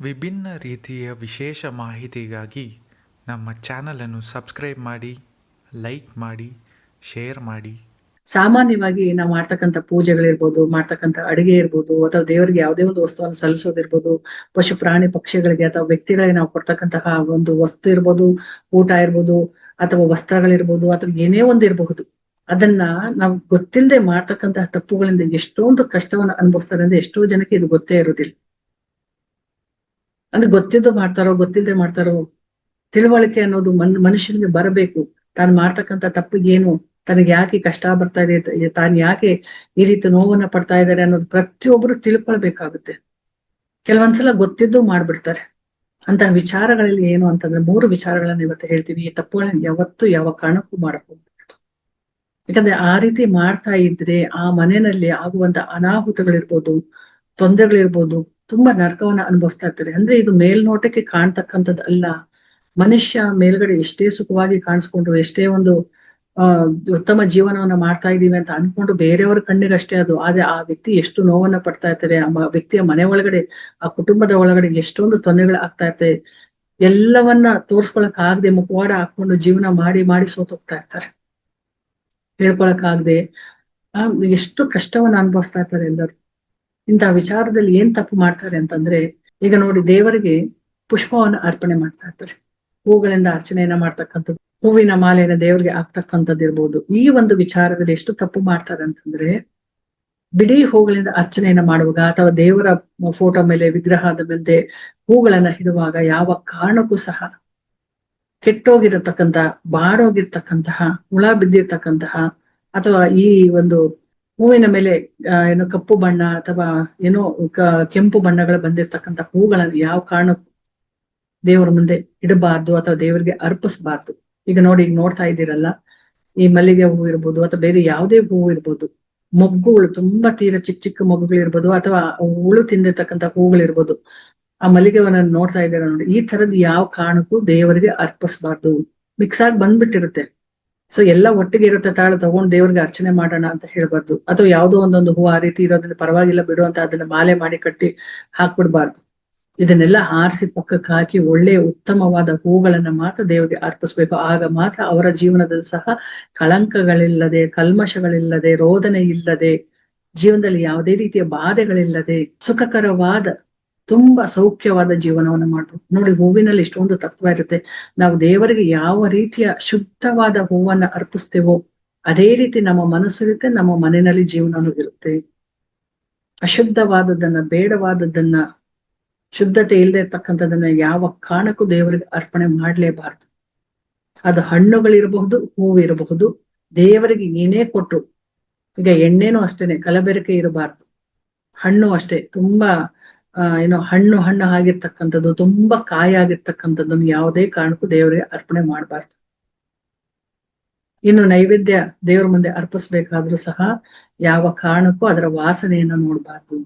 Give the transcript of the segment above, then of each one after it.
ವಿಭಿನ್ನ ರೀತಿಯ ವಿಶೇಷ ಮಾಹಿತಿಗಾಗಿ ನಮ್ಮ ಚಾನಲನ್ನು ಸಬ್ಸ್ಕ್ರೈಬ್ ಮಾಡಿ, ಲೈಕ್ ಮಾಡಿ, ಶೇರ್ ಮಾಡಿ. ಸಾಮಾನ್ಯವಾಗಿ ನಾವು ಮಾಡ್ತಕ್ಕಂಥ ಪೂಜೆಗಳಿರ್ಬೋದು, ಮಾಡ್ತಕ್ಕಂಥ ಅಡಿಗೆ ಇರ್ಬೋದು, ಅಥವಾ ದೇವರಿಗೆ ಯಾವುದೇ ಒಂದು ವಸ್ತುವನ್ನು ಸಲ್ಲಿಸೋದಿರ್ಬೋದು, ಪಶು, ಪ್ರಾಣಿ, ಪಕ್ಷಿಗಳಿಗೆ ಅಥವಾ ವ್ಯಕ್ತಿಗಳಿಗೆ ನಾವು ಕೊಡ್ತಕ್ಕಂತಹ ಒಂದು ವಸ್ತು ಇರ್ಬೋದು, ಊಟ ಇರ್ಬೋದು, ಅಥವಾ ವಸ್ತ್ರಗಳಿರ್ಬೋದು, ಅಥವಾ ಏನೇ ಒಂದು ಇರಬಹುದು, ಅದನ್ನ ನಾವು ಗೊತ್ತಿಲ್ಲದೆ ಮಾಡ್ತಕ್ಕಂತಹ ತಪ್ಪುಗಳಿಂದ ಎಷ್ಟೊಂದು ಕಷ್ಟವನ್ನು ಅನುಭವಿಸ್ತಾರೆ ಅಂದ್ರೆ ಎಷ್ಟೋ ಜನಕ್ಕೆ ಇದು ಗೊತ್ತೇ ಇರುವುದಿಲ್ಲ. ಅಂದ್ರೆ ಗೊತ್ತಿದ್ದು ಮಾಡ್ತಾರೋ ಗೊತ್ತಿಲ್ಲದೆ ಮಾಡ್ತಾರೋ ತಿಳುವಳಿಕೆ ಅನ್ನೋದು ಮನ್, ಮನುಷ್ಯನಿಗೆ ಬರಬೇಕು. ತಾನು ಮಾಡ್ತಕ್ಕಂಥ ತಪ್ಪಿಗೇನು ತನಗೆ ಯಾಕೆ ಕಷ್ಟ ಬರ್ತಾ ಇದೆ ತಾನು ಯಾಕೆ ಈ ರೀತಿ ನೋವನ್ನ ಪಡ್ತಾ ಇದ್ದಾರೆ ಅನ್ನೋದು ಪ್ರತಿಯೊಬ್ಬರು ತಿಳ್ಕೊಳ್ಬೇಕಾಗುತ್ತೆ. ಕೆಲವೊಂದ್ಸಲ ಗೊತ್ತಿದ್ದು ಮಾಡ್ಬಿಡ್ತಾರೆ. ಅಂತಹ ವಿಚಾರಗಳಲ್ಲಿ ಏನು ಅಂತಂದ್ರೆ ಮೂರು ವಿಚಾರಗಳನ್ನ ಇವತ್ತು ಹೇಳ್ತೀವಿ ಈ ತಪ್ಪುಗಳನ್ನ ಯಾವತ್ತು ಯಾವ ಕಾರಣಕ್ಕೂ ಮಾಡಬಹುದು ಯಾಕಂದ್ರೆ ಆ ರೀತಿ ಮಾಡ್ತಾ ಇದ್ರೆ ಆ ಮನೆಯಲ್ಲಿ ಆಗುವಂತ ಅನಾಹುತಗಳಿರ್ಬೋದು, ತೊಂದರೆಗಳಿರ್ಬೋದು ತುಂಬಾ ನರಕವನ್ನ ಅನುಭವಿಸ್ತಾ ಇರ್ತಾರೆ. ಅಂದ್ರೆ ಇದು ಮೇಲ್ನೋಟಕ್ಕೆ ಕಾಣ್ತಕ್ಕಂಥದ್ದು ಅಲ್ಲ. ಮನುಷ್ಯ ಮೇಲ್ಗಡೆ ಎಷ್ಟೇ ಸುಖವಾಗಿ ಕಾಣಿಸ್ಕೊಂಡ್ರು, ಎಷ್ಟೇ ಒಂದು ಉತ್ತಮ ಜೀವನವನ್ನ ಮಾಡ್ತಾ ಇದೀವಿ ಅಂತ ಅನ್ಕೊಂಡು ಬೇರೆಯವರ ಕಣ್ಣಿಗೆ ಅಷ್ಟೇ ಅದು. ಆದ್ರೆ ಆ ವ್ಯಕ್ತಿ ಎಷ್ಟು ನೋವನ್ನ ಪಡ್ತಾ ಇರ್ತಾರೆ, ಆ ವ್ಯಕ್ತಿಯ ಮನೆ ಒಳಗಡೆ, ಆ ಕುಟುಂಬದ ಒಳಗಡೆ ಎಷ್ಟೊಂದು ತೊಂದರೆಗಳು ಆಗ್ತಾ ಇರ್ತವೆ ಎಲ್ಲವನ್ನ ತೋರ್ಸ್ಕೊಳಕ್ ಆಗದೆ ಮುಖವಾಡ ಹಾಕೊಂಡು ಜೀವನ ಮಾಡಿ ಮಾಡಿ ಸೋತೋಗ್ತಾ ಇರ್ತಾರೆ. ಹೇಳ್ಕೊಳಕ್ ಆಗದೆ ಆ, ಎಷ್ಟು ಕಷ್ಟವನ್ನ ಅನುಭವಿಸ್ತಾ ಇರ್ತಾರೆ ಎಲ್ಲರೂ. ಇಂತಹ ವಿಚಾರದಲ್ಲಿ ಏನ್ ತಪ್ಪು ಮಾಡ್ತಾರೆ ಅಂತಂದ್ರೆ, ಈಗ ನೋಡಿ ದೇವರಿಗೆ ಪುಷ್ಪವನ್ನು ಅರ್ಪಣೆ ಮಾಡ್ತಾ ಇರ್ತಾರೆ. ಹೂಗಳಿಂದ ಅರ್ಚನೆಯನ್ನ ಮಾಡ್ತಕ್ಕಂಥದ್ದು, ಹೂವಿನ ಮಾಲೆಯನ್ನ ದೇವರಿಗೆ ಹಾಕ್ತಕ್ಕಂಥದ್ದು ಇರ್ಬೋದು. ಈ ಒಂದು ವಿಚಾರದಲ್ಲಿ ಎಷ್ಟು ತಪ್ಪು ಮಾಡ್ತಾರೆ ಅಂತಂದ್ರೆ, ಬಿಡಿ ಹೂಗಳಿಂದ ಅರ್ಚನೆಯನ್ನ ಮಾಡುವಾಗ ಅಥವಾ ದೇವರ ಫೋಟೋ ಮೇಲೆ, ವಿಗ್ರಹದ ಮೇಲೆ ಹೂಗಳನ್ನ ಇಡುವಾಗ ಯಾವ ಕಾರಣಕ್ಕೂ ಸಹ ಕೆಟ್ಟೋಗಿರತಕ್ಕಂತಹ ಬಾಡೋಗಿರ್ತಕ್ಕಂತಹ, ಹುಳ ಬಿದ್ದಿರ್ತಕ್ಕಂತಹ ಅಥವಾ ಈ ಒಂದು ಹೂವಿನ ಮೇಲೆ ಏನು ಕಪ್ಪು ಬಣ್ಣ ಅಥವಾ ಏನೋ ಕೆಂಪು ಬಣ್ಣಗಳು ಬಂದಿರತಕ್ಕಂತ ಹೂಗಳನ್ನು ಯಾವ ಕಾರಣಕ್ಕೂ ದೇವರ ಮುಂದೆ ಇಡಬಾರ್ದು ಅಥವಾ ದೇವರಿಗೆ ಅರ್ಪಿಸಬಾರ್ದು. ಈಗ ನೋಡಿ, ಈಗ ನೋಡ್ತಾ ಇದ್ದೀರಲ್ಲ, ಈ ಮಲ್ಲಿಗೆ ಹೂವು ಇರ್ಬೋದು ಅಥವಾ ಬೇರೆ ಯಾವುದೇ ಹೂವು ಇರ್ಬೋದು. ಮೊಗ್ಗುಗಳು ತುಂಬಾ ತೀರ ಚಿಕ್ಕ ಚಿಕ್ಕ ಮೊಗ್ಗುಗಳು ಇರ್ಬೋದು ಅಥವಾ ಹುಳು ತಿಂದಿರ್ತಕ್ಕಂಥ ಹೂಗಳು ಇರ್ಬೋದು ಆ ಮಲ್ಲಿಗೆವನ್ನ ನೋಡ್ತಾ ಇದ್ದೀರ ನೋಡಿ, ಈ ತರದ್ ಯಾವ ಕಾರಣಕ್ಕೂ ದೇವರಿಗೆ ಅರ್ಪಿಸಬಾರ್ದು. ಮಿಕ್ಸ್ ಆಗಿ ಬಂದ್ಬಿಟ್ಟಿರುತ್ತೆ. ಸೊ ಎಲ್ಲ ಒಟ್ಟಿಗೆ ಇರುತ್ತೆ ತಾಳು, ತಗೊಂಡು ದೇವ್ರಿಗೆ ಅರ್ಚನೆ ಮಾಡೋಣ ಅಂತ ಹೇಳ್ಬಾರ್ದು. ಅಥವಾ ಯಾವುದೋ ಒಂದೊಂದು ಹೂ ಆ ರೀತಿ ಇರೋದನ್ನ ಪರವಾಗಿಲ್ಲ ಬಿಡು ಅಂತ ಅದನ್ನ ಮಾಲೆ ಮಾಡಿ ಕಟ್ಟಿ ಹಾಕ್ಬಿಡ್ಬಾರ್ದು. ಇದನ್ನೆಲ್ಲ ಆರಿಸಿ ಪಕ್ಕಕ್ಕೆ ಹಾಕಿ ಒಳ್ಳೆಯ ಉತ್ತಮವಾದ ಹೂಗಳನ್ನ ಮಾತ್ರ ದೇವರಿಗೆ ಅರ್ಪಿಸ್ಬೇಕು. ಆಗ ಮಾತ್ರ ಅವರ ಜೀವನದಲ್ಲಿ ಸಹ ಕಳಂಕಗಳಿಲ್ಲದೆ, ಕಲ್ಮಶಗಳಿಲ್ಲದೆ, ರೋದನೆ ಇಲ್ಲದೆ, ಜೀವನದಲ್ಲಿ ಯಾವುದೇ ರೀತಿಯ ಬಾಧೆಗಳಿಲ್ಲದೆ, ಸುಖಕರವಾದ ತುಂಬಾ ಸೌಖ್ಯವಾದ ಜೀವನವನ್ನು ಮಾಡ್ತು. ನೋಡಿ ಹೂವಿನಲ್ಲಿ ಇಷ್ಟೊಂದು ತತ್ವ ಇರುತ್ತೆ. ನಾವು ದೇವರಿಗೆ ಯಾವ ರೀತಿಯ ಶುದ್ಧವಾದ ಹೂವನ್ನ ಅರ್ಪಿಸ್ತೇವೋ ಅದೇ ರೀತಿ ನಮ್ಮ ಮನಸ್ಸು ಇರುತ್ತೆ ನಮ್ಮ ಮನೆಯಲ್ಲಿ ಜೀವನನೂ ಇರುತ್ತೆ. ಅಶುದ್ಧವಾದದ್ದನ್ನ ಬೇಡವಾದದ್ದನ್ನ ಶುದ್ಧತೆ ಇಲ್ಲದೆ ಇರ್ತಕ್ಕಂಥದ್ದನ್ನ ಯಾವ ಕಾರಣಕ್ಕೂ ದೇವರಿಗೆ ಅರ್ಪಣೆ ಮಾಡಲೇಬಾರದು. ಅದು ಹಣ್ಣುಗಳಿರಬಹುದು ಹೂವು ಇರಬಹುದು ದೇವರಿಗೆ ಏನೇ ಕೊಟ್ರು, ಈಗ ಎಣ್ಣೆನೂ ಅಷ್ಟೇನೆ, ಕಲಬೆರಕೆ ಇರಬಾರ್ದು. ಹಣ್ಣು ಅಷ್ಟೇ, ತುಂಬಾ ಏನೋ ಹಣ್ಣು ಹಣ್ಣು ಆಗಿರ್ತಕ್ಕಂಥದ್ದು, ತುಂಬಾ ಕಾಯಿ ಆಗಿರ್ತಕ್ಕಂಥದ್ದನ್ನು ಯಾವುದೇ ಕಾರಣಕ್ಕೂ ದೇವರಿಗೆ ಅರ್ಪಣೆ ಮಾಡಬಾರ್ದು. ಇನ್ನು ನೈವೇದ್ಯ ದೇವರ ಮುಂದೆ ಅರ್ಪಿಸ್ಬೇಕಾದ್ರೂ ಸಹ ಯಾವ ಕಾರಣಕ್ಕೂ ಅದರ ವಾಸನೆಯನ್ನ ನೋಡಬಾರ್ದು.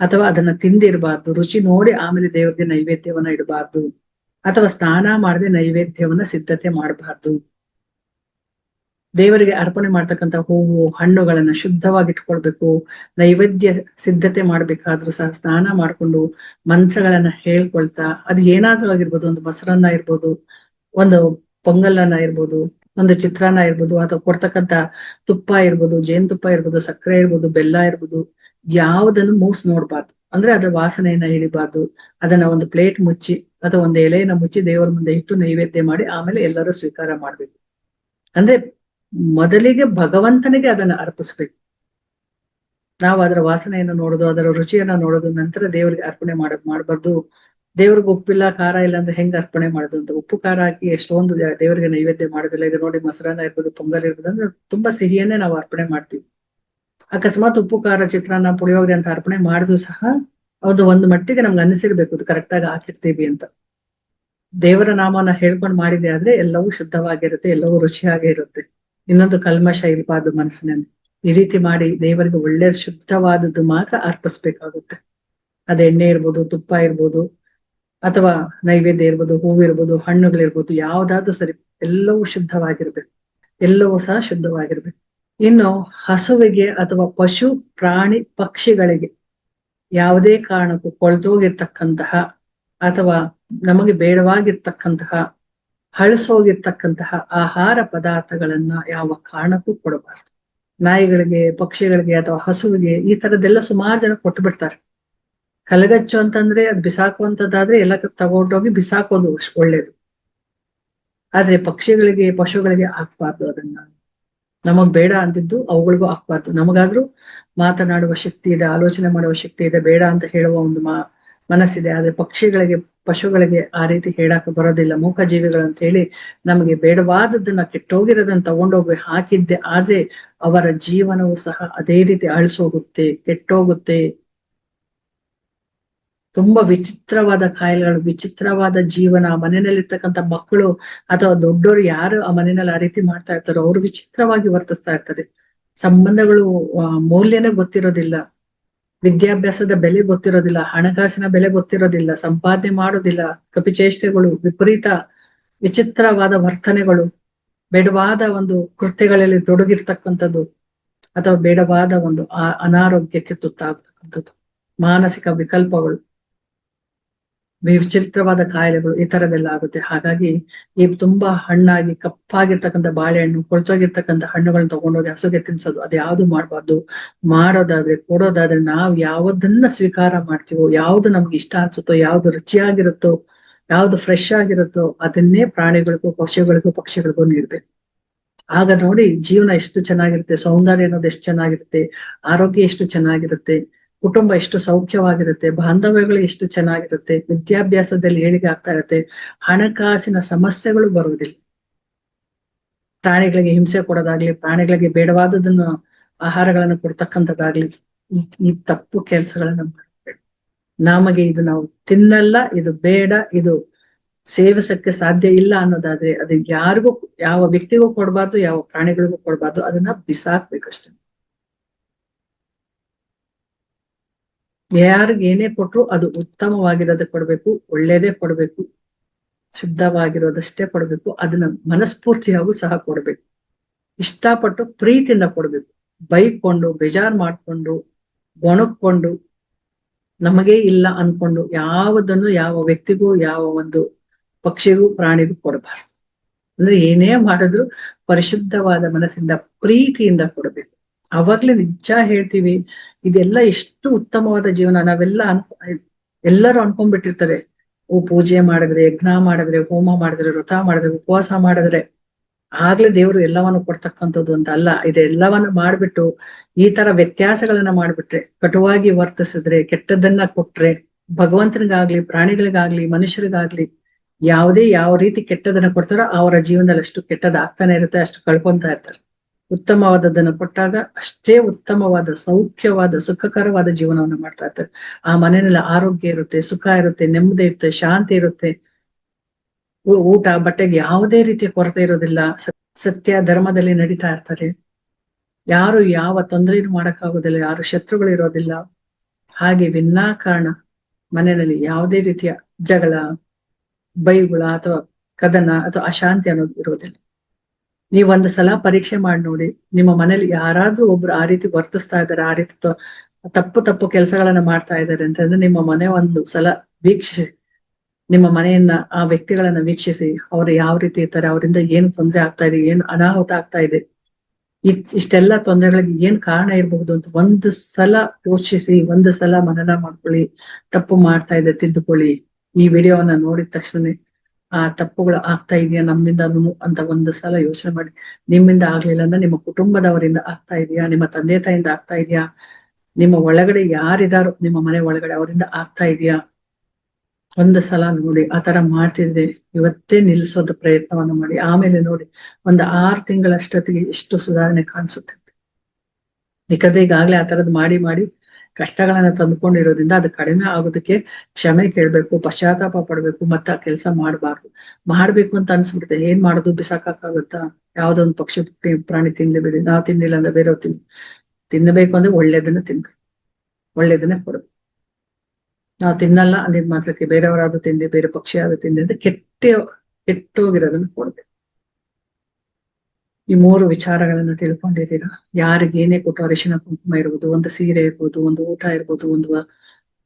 ಅಥವಾ ಅದನ್ನ ತಿಂದಿರಬಾರ್ದು, ರುಚಿ ನೋಡಿ ಆಮೇಲೆ ದೇವರಿಗೆ ನೈವೇದ್ಯವನ್ನ ಇಡಬಾರ್ದು. ಅಥವಾ ಸ್ನಾನ ಮಾಡದೆ ನೈವೇದ್ಯವನ್ನ ಸಿದ್ಧತೆ ಮಾಡಬಾರ್ದು. ದೇವರಿಗೆ ಅರ್ಪಣೆ ಮಾಡ್ತಕ್ಕಂಥ ಹೂವು, ಹಣ್ಣುಗಳನ್ನ ಶುದ್ಧವಾಗಿ ಇಟ್ಕೊಳ್ಬೇಕು ನೈವೇದ್ಯ ಸಿದ್ಧತೆ ಮಾಡ್ಬೇಕಾದ್ರೂ ಸಹ ಸ್ನಾನ ಮಾಡ್ಕೊಂಡು ಮಂತ್ರಗಳನ್ನ ಹೇಳ್ಕೊಳ್ತಾ, ಅದು ಏನಾದ್ರೂ ಆಗಿರ್ಬೋದು, ಒಂದು ಮೊಸರನ್ನ ಇರ್ಬೋದು, ಒಂದು ಪೊಂಗಲನ್ನ ಇರ್ಬೋದು, ಒಂದು ಚಿತ್ರಾನ್ನ ಇರ್ಬೋದು, ಅಥವಾ ಕೊಡ್ತಕ್ಕಂತ ತುಪ್ಪ ಇರ್ಬೋದು ಜೇನುತುಪ್ಪ ಇರ್ಬೋದು, ಸಕ್ಕರೆ ಇರ್ಬೋದು, ಬೆಲ್ಲ ಇರ್ಬೋದು, ಯಾವುದನ್ನು ಮೂಸ್ ನೋಡ್ಬಾರ್ದು. ಅಂದ್ರೆ ಅದರ ವಾಸನೆಯನ್ನ ಹಿಡಿಬಾರ್ದು. ಅದನ್ನ ಒಂದು ಪ್ಲೇಟ್ ಮುಚ್ಚಿ, ಅಥವಾ ಒಂದು ಎಲೆಯನ್ನ ಮುಚ್ಚಿ ದೇವರ ಮುಂದೆ ಇಟ್ಟು ನೈವೇದ್ಯ ಮಾಡಿ ಆಮೇಲೆ ಎಲ್ಲರೂ ಸ್ವೀಕಾರ ಮಾಡ್ಬೇಕು. ಅಂದ್ರೆ ಮೊದಲಿಗೆ ಭಗವಂತನಿಗೆ ಅದನ್ನ ಅರ್ಪಿಸ್ಬೇಕು. ನಾವು ಅದರ ವಾಸನೆಯನ್ನು ನೋಡೋದು, ಅದರ ರುಚಿಯನ್ನ ನೋಡೋದು, ನಂತರ ದೇವರಿಗೆ ಅರ್ಪಣೆ ಮಾಡೋದು ಮಾಡಬಾರ್ದು. ದೇವ್ರಿಗೆ ಉಪ್ಪಿಲ್ಲ, ಖಾರ ಇಲ್ಲ ಅಂದ್ರೆ ಹೆಂಗ್ ಅರ್ಪಣೆ ಮಾಡೋದು ಅಂತ. ಉಪ್ಪು, ಖಾರ ಹಾಕಿ ಎಷ್ಟೊಂದು ದೇವರಿಗೆ ನೈವೇದ್ಯ ಮಾಡೋದಿಲ್ಲ. ಈಗ ನೋಡಿ ಮೊಸರನ್ನ ಇರ್ಬೋದು, ಪೊಂಗಲ್ ಇರ್ಬೋದು ಅಂದ್ರೆ ತುಂಬಾ ಸಿಹಿಯನ್ನೇ ನಾವು ಅರ್ಪಣೆ ಮಾಡ್ತೀವಿ. ಅಕಸ್ಮಾತ್ ಉಪ್ಪು, ಖಾರ, ಚಿತ್ರಾನ್ನ, ಪುಳಿಯೋಗರೆ ಅಂತ ಅರ್ಪಣೆ ಮಾಡಿದ್ರು ಸಹ ಅದು ಒಂದು ಮಟ್ಟಿಗೆ ನಮ್ಗೆ ಅನಿಸಿರ್ಬೇಕು. ಅದು ಕರೆಕ್ಟ್ ಆಗಿ ಹಾಕಿರ್ತೀವಿ ಅಂತ. ದೇವರ ನಾಮನ ಹೇಳ್ಕೊಂಡು ಮಾಡಿದೆ ಆದ್ರೆ ಎಲ್ಲವೂ ಶುದ್ಧವಾಗಿರುತ್ತೆ, ಎಲ್ಲವೂ ರುಚಿಯಾಗೇ ಇರುತ್ತೆ ಇನ್ನೊಂದು ಕಲ್ಮಶ ಇರಬಾರ್ದು ಮನಸ್ಸಿನಲ್ಲಿ. ಈ ರೀತಿ ಮಾಡಿ ದೇವರಿಗೆ ಒಳ್ಳೆ ಶುದ್ಧವಾದದ್ದು ಮಾತ್ರ ಅರ್ಪಿಸ್ಬೇಕಾಗುತ್ತೆ. ಅದ್ ಎಣ್ಣೆ ಇರ್ಬೋದು, ತುಪ್ಪ ಇರ್ಬೋದು, ಅಥವಾ ನೈವೇದ್ಯ ಇರ್ಬೋದು ಹೂವಿರ್ಬೋದು ಹಣ್ಣುಗಳಿರ್ಬೋದು, ಯಾವ್ದಾದ್ರು ಸರಿ ಎಲ್ಲವೂ ಶುದ್ಧವಾಗಿರ್ಬೇಕು. ಎಲ್ಲವೂ ಸಹ ಶುದ್ಧವಾಗಿರ್ಬೇಕು. ಇನ್ನು ಹಸುವಿಗೆ ಅಥವಾ ಪಶು, ಪ್ರಾಣಿ, ಪಕ್ಷಿಗಳಿಗೆ ಯಾವುದೇ ಕಾರಣಕ್ಕೂ ಕೊಳ್ತೋಗಿರ್ತಕ್ಕಂತಹ ಅಥವಾ ನಮಗೆ ಬೇಡವಾಗಿರ್ತಕ್ಕಂತಹ ಹಳಸೋಗಿರ್ತಕ್ಕಂತಹ ಆಹಾರ ಪದಾರ್ಥಗಳನ್ನ ಯಾವ ಕಾರಣಕ್ಕೂ ಕೊಡಬಾರದು. ನಾಯಿಗಳಿಗೆ, ಪಕ್ಷಿಗಳಿಗೆ ಅಥವಾ ಹಸುವಿಗೆ ಈ ತರದ್ದೆಲ್ಲ ಸುಮಾರು ಜನ ಕೊಟ್ಟು ಬಿಡ್ತಾರೆ ಕಲಗಚ್ಚು ಅಂತಂದ್ರೆ ಅದು ಬಿಸಾಕುವಂತದ್ದಾದ್ರೆ ಎಲ್ಲ ತಗೊಂಡೋಗಿ ಬಿಸಾಕೋದು ಒಳ್ಳೇದು. ಆದ್ರೆ ಪಕ್ಷಿಗಳಿಗೆ, ಪಶುಗಳಿಗೆ ಹಾಕ್ಬಾರ್ದು ಅದನ್ನ. ನಮಗ್ ಬೇಡ ಅಂದಿದ್ದು ಅವುಗಳಿಗೂ ಹಾಕ್ಬಾರ್ದು ನಮಗಾದ್ರೂ ಮಾತನಾಡುವ ಶಕ್ತಿ ಇದೆ, ಆಲೋಚನೆ ಮಾಡುವ ಶಕ್ತಿ ಇದೆ, ಬೇಡ ಅಂತ ಹೇಳುವ ಒಂದು ಮನಸ್ಸಿದೆ. ಆದ್ರೆ ಪಕ್ಷಿಗಳಿಗೆ ಪಶುಗಳಿಗೆ ಆ ರೀತಿ ಹೇಳಕ್ ಬರೋದಿಲ್ಲ. ಮೂಕ ಜೀವಿಗಳು ಅಂತ ಹೇಳಿ ನಮಗೆ ಬೇಡವಾದದ್ದನ್ನ ಕೆಟ್ಟೋಗಿರೋದನ್ನ ತಗೊಂಡೋಗಿ ಹಾಕಿದ್ದೆ, ಆದ್ರೆ ಅವರ ಜೀವನವು ಸಹ ಅದೇ ರೀತಿ ಅಳಿಸೋಗುತ್ತೆ ಕೆಟ್ಟೋಗುತ್ತೆ. ತುಂಬಾ ವಿಚಿತ್ರವಾದ ಕಾಯಿಲೆಗಳು ವಿಚಿತ್ರವಾದ ಜೀವನ, ಆ ಮನೆಯಲ್ಲಿರ್ತಕ್ಕಂಥ ಮಕ್ಕಳು ಅಥವಾ ದೊಡ್ಡವರು ಯಾರು ಆ ಮನೆಯಲ್ಲಿ ಆ ರೀತಿ ಮಾಡ್ತಾ ಇರ್ತಾರೋ, ಅವ್ರು ವಿಚಿತ್ರವಾಗಿ ವರ್ತಿಸ್ತಾ ಇರ್ತಾರೆ. ಸಂಬಂಧಗಳು ಮೌಲ್ಯನೇ ಗೊತ್ತಿರೋದಿಲ್ಲ. ವಿದ್ಯಾಭ್ಯಾಸದ ಬೆಲೆ ಗೊತ್ತಿರೋದಿಲ್ಲ, ಹಣಕಾಸಿನ ಬೆಲೆ ಗೊತ್ತಿರೋದಿಲ್ಲ, ಸಂಪಾದನೆ ಮಾಡೋದಿಲ್ಲ, ಕಪಿಚೇಷ್ಟೆಗಳು, ವಿಪರೀತ ವಿಚಿತ್ರವಾದ ವರ್ತನೆಗಳು, ಬೇಡವಾದ ಒಂದು ಕೃತ್ಯಗಳಲ್ಲಿ ತೊಡಗಿರ್ತಕ್ಕಂಥದ್ದು ಅಥವಾ ಬೇಡವಾದ ಒಂದು ಅನಾರೋಗ್ಯಕ್ಕೆ ತುತ್ತಾಗ್ತಕ್ಕಂಥದ್ದು, ಮಾನಸಿಕ ವಿಕಲ್ಪಗಳು. ವಿಚಿತ್ರವಾದ ಕಾಯಿಲೆಗಳು ಈ ತರದೆಲ್ಲ ಆಗುತ್ತೆ. ಹಾಗಾಗಿ ಈ ತುಂಬಾ ಹಣ್ಣಾಗಿ, ಕಪ್ಪಾಗಿರ್ತಕ್ಕಂಥ ಬಾಳೆಹಣ್ಣು, ಕೊಳ್ತೋಗಿರ್ತಕ್ಕಂಥ ಹಣ್ಣುಗಳನ್ನ ತಗೊಂಡೋಗಿ ಹಸುಗೆ ತಿನ್ಸೋದು, ಅದು ಯಾವ್ದು ಮಾಡ್ಬಾರ್ದು? ಮಾಡೋದಾದ್ರೆ, ಕೊಡೋದಾದ್ರೆ ನಾವ್ ಯಾವ್ದನ್ನ ಸ್ವೀಕಾರ ಮಾಡ್ತೀವೋ, ಯಾವ್ದು ನಮ್ಗೆ ಇಷ್ಟ ಅನ್ಸುತ್ತೋ, ಯಾವ್ದು ರುಚಿಯಾಗಿರುತ್ತೋ, ಯಾವ್ದು ಫ್ರೆಶ್ ಆಗಿರುತ್ತೋ, ಅದನ್ನೇ ಪ್ರಾಣಿಗಳಿಗೂ, ಪಕ್ಷಿಗಳಿಗೂ ಪಕ್ಷಿಗಳಿಗೂ ನೀಡ್ಬೇಕು. ಆಗ ನೋಡಿ ಜೀವನ ಎಷ್ಟು ಚೆನ್ನಾಗಿರುತ್ತೆ, ಸೌಂದರ್ಯ ಅನ್ನೋದು ಎಷ್ಟು ಚೆನ್ನಾಗಿರುತ್ತೆ, ಆರೋಗ್ಯ ಎಷ್ಟು ಚೆನ್ನಾಗಿರುತ್ತೆ ಕುಟುಂಬ ಎಷ್ಟು ಸೌಖ್ಯವಾಗಿರುತ್ತೆ, ಬಾಂಧವ್ಯಗಳು ಎಷ್ಟು ಚೆನ್ನಾಗಿರುತ್ತೆ, ವಿದ್ಯಾಭ್ಯಾಸದಲ್ಲಿ ಏಳಿಗೆ ಆಗ್ತಾ ಇರುತ್ತೆ, ಹಣಕಾಸಿನ ಸಮಸ್ಯೆಗಳು ಬರುವುದಿಲ್ಲ. ಪ್ರಾಣಿಗಳಿಗೆ ಹಿಂಸೆ ಕೊಡೋದಾಗ್ಲಿ, ಪ್ರಾಣಿಗಳಿಗೆ ಬೇಡವಾದದನ್ನು ಆಹಾರಗಳನ್ನು ಕೊಡ್ತಕ್ಕಂಥದ್ದಾಗ್ಲಿ, ಈ ತಪ್ಪು ಕೆಲಸಗಳನ್ನ ಮಾಡಬೇಡ. ನಮಗೆ ಇದು ನಾವು ತಿನ್ನಲ್ಲ, ಇದು ಬೇಡ, ಇದು ಸೇವಿಸಕ್ಕೆ ಸಾಧ್ಯ ಇಲ್ಲ ಅನ್ನೋದಾದ್ರೆ, ಅದು ಯಾರಿಗೂ, ಯಾವ ವ್ಯಕ್ತಿಗೂ ಕೊಡಬಾರ್ದು, ಯಾವ ಪ್ರಾಣಿಗಳಿಗೂ ಕೊಡಬಾರ್ದು, ಅದನ್ನ ಬಿಸಾಕ್ಬೇಕಷ್ಟೇ. ಯಾರಿಗೆ ಏನೇ ಕೊಟ್ರು ಅದು ಉತ್ತಮವಾಗಿರೋದೇ ಕೊಡ್ಬೇಕು, ಒಳ್ಳೇದೇ ಕೊಡ್ಬೇಕು, ಶುದ್ಧವಾಗಿರೋದಷ್ಟೇ ಕೊಡ್ಬೇಕು, ಅದನ್ನ ಮನಸ್ಫೂರ್ತಿಯಾಗೂ ಸಹ ಕೊಡ್ಬೇಕು. ಇಷ್ಟಪಟ್ಟು ಪ್ರೀತಿಯಿಂದ ಕೊಡ್ಬೇಕು. ಬೈಕೊಂಡು, ಬೇಜಾರ್ ಮಾಡ್ಕೊಂಡು, ಗೊಣಕ್ಕೊಂಡು, ನಮಗೆ ಇಲ್ಲ ಅನ್ಕೊಂಡು ಯಾವುದನ್ನು ಯಾವ ವ್ಯಕ್ತಿಗೂ, ಯಾವ ಒಂದು ಪಕ್ಷಿಗೂ, ಪ್ರಾಣಿಗೂ ಕೊಡಬಾರ್ದು. ಅಂದ್ರೆ ಏನೇ ಮಾಡಿದ್ರು ಪರಿಶುದ್ಧವಾದ ಮನಸ್ಸಿಂದ, ಪ್ರೀತಿಯಿಂದ ಕೊಡಬೇಕು. ಅವಾಗ್ಲೇ ನಿಜ ಹೇಳ್ತೀವಿ, ಇದೆಲ್ಲ ಎಷ್ಟು ಉತ್ತಮವಾದ ಜೀವನ. ನಾವೆಲ್ಲ ಅನ್ಕೊ ಎಲ್ಲರೂ ಅನ್ಕೊಂಡ್ಬಿಟ್ಟಿರ್ತಾರೆ. ಓ, ಪೂಜೆ ಮಾಡಿದ್ರೆ, ಯಜ್ಞ ಮಾಡಿದ್ರೆ, ಹೋಮ ಮಾಡಿದ್ರೆ, ವ್ರತ ಮಾಡಿದ್ರೆ, ಉಪವಾಸ ಮಾಡಿದ್ರೆ, ಆಗ್ಲೇ ದೇವರು ಎಲ್ಲವನ್ನು ಕೊಡ್ತಕ್ಕಂಥದ್ದು ಅಂತ ಅಲ್ಲ. ಇದೆಲ್ಲವನ್ನ ಮಾಡ್ಬಿಟ್ಟು ಈ ತರ ವ್ಯತ್ಯಾಸಗಳನ್ನ ಮಾಡ್ಬಿಟ್ರೆ, ಕಟುವಾಗಿ ವರ್ತಿಸಿದ್ರೆ ಕೆಟ್ಟದನ್ನ ಕೊಟ್ರೆ, ಭಗವಂತನಿಗಾಗ್ಲಿ, ಪ್ರಾಣಿಗಳಿಗಾಗ್ಲಿ, ಮನುಷ್ಯರಿಗಾಗ್ಲಿ, ಯಾವುದೇ ಯಾವ ರೀತಿ ಕೆಟ್ಟದನ್ನ ಕೊಡ್ತಾರೋ ಅವರ ಜೀವನದಲ್ಲಿ ಅಷ್ಟು ಕೆಟ್ಟದಾಗ್ತಾನೆ ಇರುತ್ತೆ, ಅಷ್ಟು ಕಳ್ಕೊಂತಾ ಇರ್ತಾರೆ. ಉತ್ತಮವಾದದ್ದನ್ನು ಕೊಟ್ಟಾಗ ಅಷ್ಟೇ ಉತ್ತಮವಾದ, ಸೌಖ್ಯವಾದ, ಸುಖಕರವಾದ ಜೀವನವನ್ನು ಮಾಡ್ತಾ ಇರ್ತಾರೆ. ಆ ಮನೆಯಲ್ಲಿ ಆರೋಗ್ಯ ಇರುತ್ತೆ, ಸುಖ ಇರುತ್ತೆ, ನೆಮ್ಮದಿ ಇರುತ್ತೆ, ಶಾಂತಿ ಇರುತ್ತೆ. ಊಟ, ಬಟ್ಟೆಗೆ ಯಾವುದೇ ರೀತಿಯ ಕೊರತೆ ಇರೋದಿಲ್ಲ. ಸತ್ಯ ಧರ್ಮದಲ್ಲಿ ನಡೀತಾ ಇರ್ತಾರೆ. ಯಾರು ಯಾವ ತೊಂದರೆಯನ್ನು ಮಾಡಕ್ಕಾಗೋದಿಲ್ಲ, ಯಾರು ಶತ್ರುಗಳು ಇರೋದಿಲ್ಲ. ಹಾಗೆ ವಿನಾಕಾರಣ ಮನೆಯಲ್ಲಿ ಯಾವುದೇ ರೀತಿಯ ಜಗಳ, ಬೈಗುಳ ಅಥವಾ ಕದನ ಅಥವಾ ಅಶಾಂತಿ ಅನ್ನೋದು ಇರೋದಿಲ್ಲ. ನೀವು ಒಂದು ಸಲ ಪರೀಕ್ಷೆ ಮಾಡಿ ನೋಡಿ. ನಿಮ್ಮ ಮನೇಲಿ ಯಾರಾದ್ರೂ ಒಬ್ರು ಆ ರೀತಿ ವರ್ತಿಸ್ತಾ ಇದ್ದಾರೆ ಆ ರೀತಿ ತಪ್ಪು ತಪ್ಪು ಕೆಲಸಗಳನ್ನ ಮಾಡ್ತಾ ಇದ್ದಾರೆ ಅಂತಂದ್ರೆ ನಿಮ್ಮ ಮನೆ ಒಂದು ಸಲ ವೀಕ್ಷಿಸಿ. ನಿಮ್ಮ ಮನೆಯನ್ನ, ಆ ವ್ಯಕ್ತಿಗಳನ್ನ ವೀಕ್ಷಿಸಿ. ಅವ್ರು ಯಾವ ರೀತಿ ಇರ್ತಾರೆ, ಅವರಿಂದ ಏನು ತೊಂದರೆ ಆಗ್ತಾ ಇದೆ, ಏನು ಅನಾಹುತ ಆಗ್ತಾ ಇದೆ. ಇಷ್ಟೆಲ್ಲ ತೊಂದರೆಗಳಿಗೆ ಏನ್ ಕಾರಣ ಇರಬಹುದು ಅಂತ ಒಂದು ಸಲ ಯೋಚಿಸಿ, ಒಂದು ಸಲ ಮನನ ಮಾಡ್ಕೊಳ್ಳಿ. ತಪ್ಪು ಮಾಡ್ತಾ ಇದೆ, ತಿದ್ದುಕೊಳ್ಳಿ. ಈ ವಿಡಿಯೋವನ್ನ ನೋಡಿದ ತಕ್ಷಣ ಆ ತಪ್ಪುಗಳು ಆಗ್ತಾ ಇದೆಯಾ ನಮ್ಮಿಂದನೂ ಅಂತ ಒಂದು ಸಲ ಯೋಚನೆ ಮಾಡಿ. ನಿಮ್ಮಿಂದ ಆಗ್ಲಿಲ್ಲ ಅಂದ್ರೆ ನಿಮ್ಮ ಕುಟುಂಬದವರಿಂದ ಆಗ್ತಾ ಇದೆಯಾ? ನಿಮ್ಮ ತಂದೆ ತಾಯಿಂದ ಆಗ್ತಾ ಇದೆಯಾ? ನಿಮ್ಮ ಒಳಗಡೆ ಯಾರಿದಾರೋ, ನಿಮ್ಮ ಮನೆ ಒಳಗಡೆ ಅವರಿಂದ ಆಗ್ತಾ ಇದೆಯಾ? ಒಂದು ಸಲ ನೋಡಿ, ಆ ತರ ಇವತ್ತೇ ನಿಲ್ಸೋದ ಪ್ರಯತ್ನವನ್ನು ಮಾಡಿ. ಆಮೇಲೆ ನೋಡಿ, ಒಂದು ಆರು ತಿಂಗಳಷ್ಟೊತ್ತಿಗೆ ಎಷ್ಟು ಸುಧಾರಣೆ ಕಾಣಿಸುತ್ತೆ ಈಗಾಗ್ಲೇ ಆ ತರದ್ ಮಾಡಿ ಮಾಡಿ ಕಷ್ಟಗಳನ್ನ ತಂದ್ಕೊಂಡಿರೋದ್ರಿಂದ ಅದು ಕಡಿಮೆ ಆಗೋದಕ್ಕೆ ಕ್ಷಮೆ ಕೇಳ್ಬೇಕು, ಪಶ್ಚಾತ್ತಾಪ ಪಡ್ಬೇಕು, ಮತ್ತೆ ಆ ಕೆಲಸ ಮಾಡಬಾರ್ದು. ಮಾಡ್ಬೇಕು ಅಂತ ಅನ್ಸ್ಬಿಡುತ್ತೆ. ಏನ್ ಮಾಡೋದು ಬಿಸಾಕಾಗುತ್ತಾ ಯಾವ್ದೊಂದು ಪಕ್ಷಿ ಪ್ರಾಣಿ ತಿನ್ಲಿ ಬಿಡಿ. ನಾವ್ ತಿನ್ನಿಲ್ಲ ಅಂದ್ರೆ ಬೇರೆಯವ್ರು ತಿನ್ ತಿನ್ನಬೇಕು ಅಂದ್ರೆ ಒಳ್ಳೇದನ್ನ ತಿನ್ಬೇಕು. ಒಳ್ಳೇದನ್ನ ಕೊಡ್ಬೇಕು. ನಾವ್ ತಿನ್ನಲ್ಲ ಅಂದಿದ್ ಮಾತ್ರಕ್ಕೆ ಬೇರೆಯವರಾದ್ರೂ ತಿಂದೆ ಬೇರೆ ಪಕ್ಷಿ ಆದ್ರೂ ತಿಂದೆ ಅಂತ ಕೆಟ್ಟ, ಕೆಟ್ಟೋಗಿರೋದನ್ನ ಕೊಡ್ಬೇಕು. ಈ ಮೂರು ವಿಚಾರಗಳನ್ನ ತಿಳ್ಕೊಂಡಿದ್ದೀರಾ? ಯಾರಿಗೆ ಏನೇ ಕೊಟ್ಟು ಅರಿಶಿನ, ಕುಂಕುಮ ಇರ್ಬೋದು, ಒಂದು ಸೀರೆ ಇರ್ಬೋದು, ಒಂದು ಊಟ ಇರ್ಬೋದು, ಒಂದು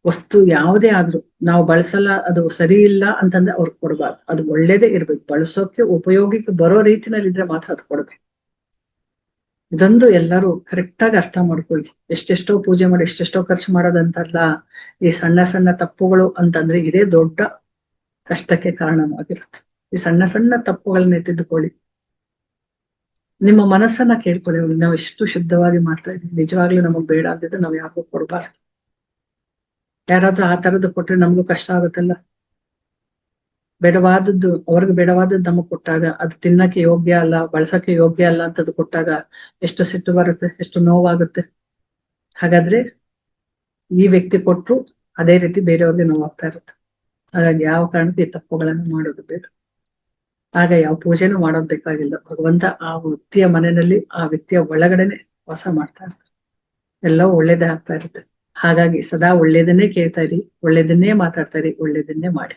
ವಸ್ತು ಯಾವುದೇ ಆದ್ರೂ ನಾವು ಬಳಸಲ್ಲ, ಅದು ಸರಿ ಇಲ್ಲ ಅಂತಂದ್ರೆ ಅವ್ರಿಗೆ ಕೊಡಬಾರ್ದು. ಅದು ಒಳ್ಳೇದೇ ಇರ್ಬೇಕು. ಬಳಸೋಕೆ ಉಪಯೋಗಕ್ಕೆ ಬರೋ ರೀತಿನಲ್ಲಿ ಇದ್ರೆ ಮಾತ್ರ ಅದು ಕೊಡ್ಬೇಕು. ಇದೊಂದು ಎಲ್ಲರೂ ಕರೆಕ್ಟ್ ಆಗಿ ಅರ್ಥ ಮಾಡ್ಕೊಳ್ಳಿ. ಎಷ್ಟೆಷ್ಟೋ ಪೂಜೆ ಮಾಡಿ, ಎಷ್ಟೆಷ್ಟೋ ಖರ್ಚು ಮಾಡೋದಂತಲ್ಲ, ಈ ಸಣ್ಣ ಸಣ್ಣ ತಪ್ಪುಗಳು ಅಂತಂದ್ರೆ ಇದೇ ದೊಡ್ಡ ಕಷ್ಟಕ್ಕೆ ಕಾರಣವಾಗಿರುತ್ತೆ. ಈ ಸಣ್ಣ ಸಣ್ಣ ತಪ್ಪುಗಳನ್ನ ತಿದ್ದುಕೊಳ್ಳಿ. ನಿಮ್ಮ ಮನಸ್ಸನ್ನ ಕೇಳ್ಕೊಳ್ಳಿ ನಾವು ಎಷ್ಟು ಶುದ್ಧವಾಗಿ ಮಾಡ್ತಾ ಇದೀವಿ ನಿಜವಾಗ್ಲೂ ನಮಗ್ ಬೇಡ ಅಂದಿದ್ದು ನಾವ್ ಯಾರಿಗೂ ಕೊಡ್ಬಾರ್ದು. ಯಾರಾದ್ರೂ ಆ ತರದ್ದು ಕೊಟ್ರೆ ನಮಗೂ ಕಷ್ಟ ಆಗುತ್ತಲ್ಲ? ಬೇಡವಾದದ್ದು, ಅವ್ರಿಗೆ ಬೇಡವಾದದ್ದು ನಮಗ್ ಕೊಟ್ಟಾಗ ಅದು ತಿನ್ನಕ್ಕೆ ಯೋಗ್ಯ ಅಲ್ಲ, ಬಳಸಕ್ಕೆ ಯೋಗ್ಯ ಅಲ್ಲ ಅಂತದ್ದು ಕೊಟ್ಟಾಗ ಎಷ್ಟು ಸಿಟ್ಟು ಬರುತ್ತೆ, ಎಷ್ಟು ನೋವಾಗುತ್ತೆ. ಹಾಗಾದ್ರೆ ಈ ವ್ಯಕ್ತಿ ಕೊಟ್ರು ಅದೇ ರೀತಿ ಬೇರೆಯವ್ರಿಗೆ ನೋವಾಗ್ತಾ ಇರುತ್ತೆ. ಹಾಗಾಗಿ ಯಾವ ಕಾರಣಕ್ಕೂ ಈ ತಪ್ಪುಗಳನ್ನು ಮಾಡೋದು ಬೇಡ. ಆಗ ಯಾವ ಪೂಜೆನೂ ಮಾಡೋದ್ ಬೇಕಾಗಿಲ್ಲ. ಭಗವಂತ ಆ ವ್ಯಕ್ತಿಯ ಮನೆಯಲ್ಲಿ ಆ ವ್ಯಕ್ತಿಯ ಒಳಗಡೆನೆ ವಾಸ ಮಾಡ್ತಾ ಇರ್ತಾರೆ ಎಲ್ಲ ಒಳ್ಳೇದೇ ಆಗ್ತಾ ಇರುತ್ತೆ. ಹಾಗಾಗಿ ಸದಾ ಒಳ್ಳೇದನ್ನೇ ಕೇಳ್ತಾ ಇರಿ, ಒಳ್ಳೇದನ್ನೇ ಮಾತಾಡ್ತಾ ಇರಿ, ಒಳ್ಳೇದನ್ನೇ ಮಾಡಿ.